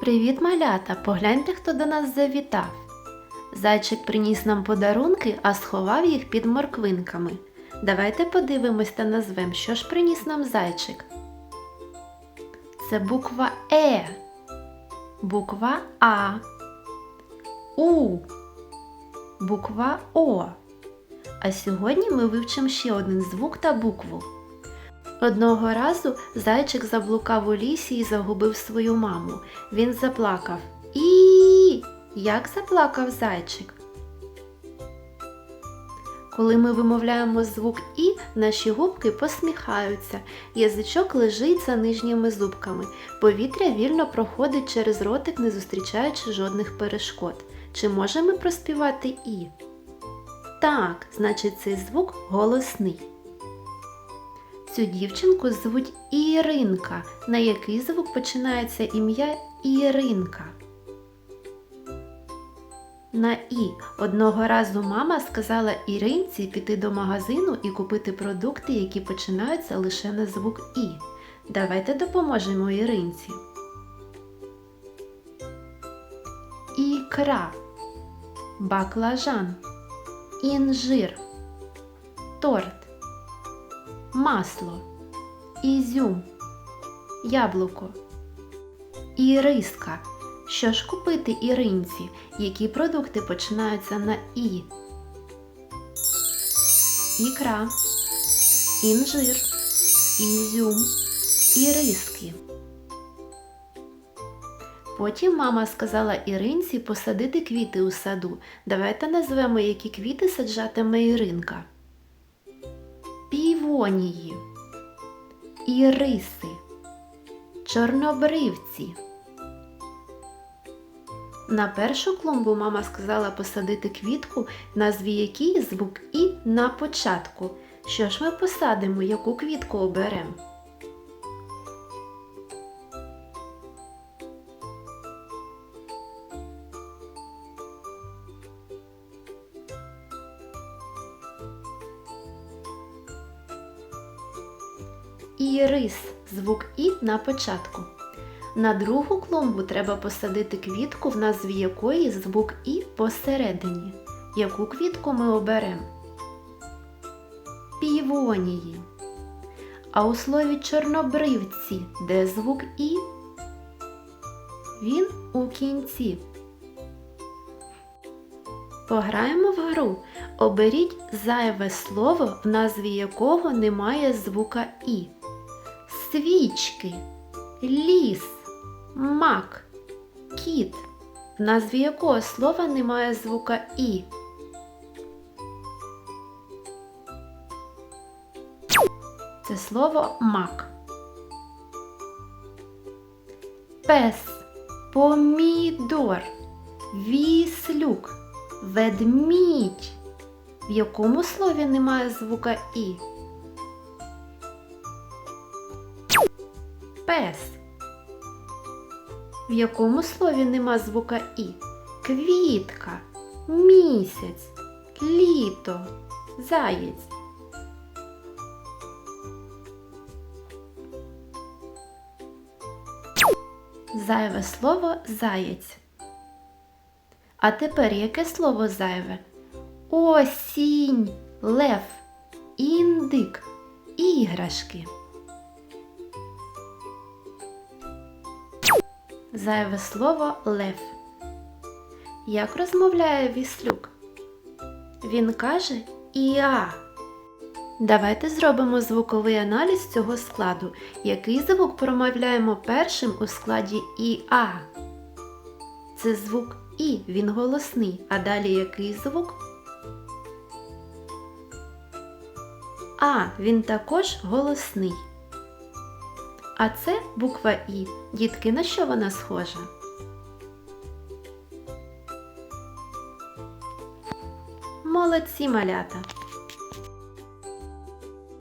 Привіт, малята! Погляньте, хто до нас завітав. Зайчик приніс нам подарунки, а сховав їх під морквинками. Давайте подивимось та назвемо, що ж приніс нам зайчик. Це буква Е, буква А, У, буква О. А сьогодні ми вивчимо ще один звук та букву. Одного разу зайчик заблукав у лісі і загубив свою маму. Він заплакав. І як заплакав зайчик? Коли ми вимовляємо звук І, наші губки посміхаються, язичок лежить за нижніми зубками. Повітря вільно проходить через ротик, не зустрічаючи жодних перешкод. Чи можемо проспівати І? Так, значить цей звук голосний. Цю дівчинку звуть Іринка. На який звук починається ім'я Іринка? На І. Одного разу мама сказала Іринці піти до магазину і купити продукти, які починаються лише на звук І. Давайте допоможемо Іринці. Ікра, баклажан, інжир, торт масло, ізюм, яблуко, іриска. Що ж купити іринці? Які продукти починаються на І? Ікра, інжир, ізюм, іриски. Потім мама сказала Іринці посадити квіти у саду. Давайте назвемо, які квіти саджатиме Іринка півонії, іриси, чорнобривці. На першу клумбу мама сказала посадити квітку, назві якій звук І на початку. Що ж ми посадимо, яку квітку оберемо? Ірис звук І на початку. На другу клумбу треба посадити квітку, в назві якої звук І посередині. Яку квітку ми оберемо? Півонії. А у слові чорнобривці де звук І? Він у кінці. Пограємо в гру. Оберіть зайве слово, в назві якого немає звука І свічки, ліс, мак, кіт, в назві якого слова немає звука І. Це слово мак. Пес, помідор, віслюк, ведмідь. В якому слові немає звука І? Пес. В якому слові нема звука І? Квітка, місяць, літо, заєць. Зайве слово заєць. А тепер яке слово зайве? Осінь, лев, індик, іграшки. Зайве слово лев. Як розмовляє віслюк? Він каже Іа. Давайте зробимо звуковий аналіз цього складу. Який звук промовляємо першим у складі Іа? Це звук І, він голосний. А далі який звук? А, він також голосний. А це буква І. Дітки, на що вона схожа? Молодці малята!